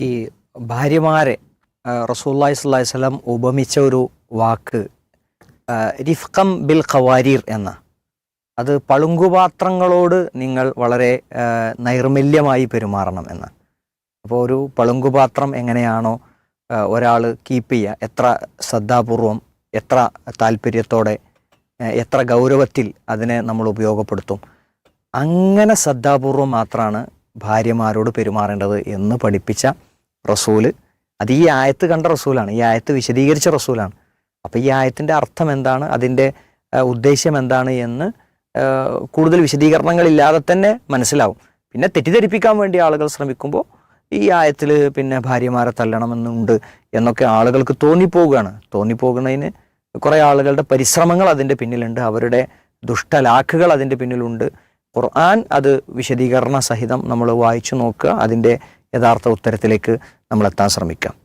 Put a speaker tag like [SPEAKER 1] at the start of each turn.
[SPEAKER 1] ഈ ഭാര്യമാരെ റസൂല്ലായി സ്വല്ലല്ലാഹി സ്വലം ഉപമിച്ച ഒരു വാക്ക് റിഫ്കം ബിൽ ഖവാരീർ എന്ന. അത് പളുങ്കുപാത്രങ്ങളോട് നിങ്ങൾ വളരെ നൈർമല്യമായി പെരുമാറണം എന്ന്. അപ്പോൾ ഒരു പളുങ്കുപാത്രം എങ്ങനെയാണോ ഒരാൾ കീപ്പ് ചെയ്യുക എത്ര ശ്രദ്ധാപൂർവം എത്ര താല്പര്യത്തോടെ എത്ര ഗൗരവത്തിൽ അതിനെ നമ്മൾ ഉപയോഗപ്പെടുത്തും. അങ്ങനെ ശ്രദ്ധാപൂർവം മാത്രമാണ് ഭാര്യമാരോട് പെരുമാറേണ്ടത് എന്ന് പഠിപ്പിച്ച റസൂൽ. അത് ഈ ആയത്ത് കണ്ട റസൂലാണ് ഈ ആയത്ത് വിശദീകരിച്ച റസൂലാണ്. അപ്പോൾ ഈ ആയത്തിന്റെ അർത്ഥം എന്താണ്? അതിന്റെ ഉദ്ദേശ്യം എന്താണ് എന്ന് കൂടുതൽ വിശദീകരണങ്ങളില്ലാതെ തന്നെ മനസ്സിലാവും. പിന്നെ തെറ്റിദ്ധരിപ്പിക്കാൻ വേണ്ടി ആളുകൾ ശ്രമിക്കുമ്പോൾ ഈ ആയത്തിൽ പിന്നെ ഭാര്യമാരെ തല്ലണമെന്നുണ്ട് എന്നൊക്കെ ആളുകൾക്ക് തോന്നിപ്പോവുകയാണ്. തോന്നിപ്പോകുന്നതിന് കുറേ ആളുകളുടെ പരിശ്രമങ്ങൾ അതിന്റെ പിന്നിലുണ്ട്. അവരുടെ ദുഷ്ടലാക്കുകൾ അതിന്റെ പിന്നിലുണ്ട്. ഖുർആൻ അത് വിശദീകരണ സഹിതം നമ്മൾ വായിച്ചു നോക്കുക. അതിന്റെ യഥാർത്ഥ ഉത്തരത്തിലേക്ക് നമ്മൾ എത്താൻ ശ്രമിക്കാം.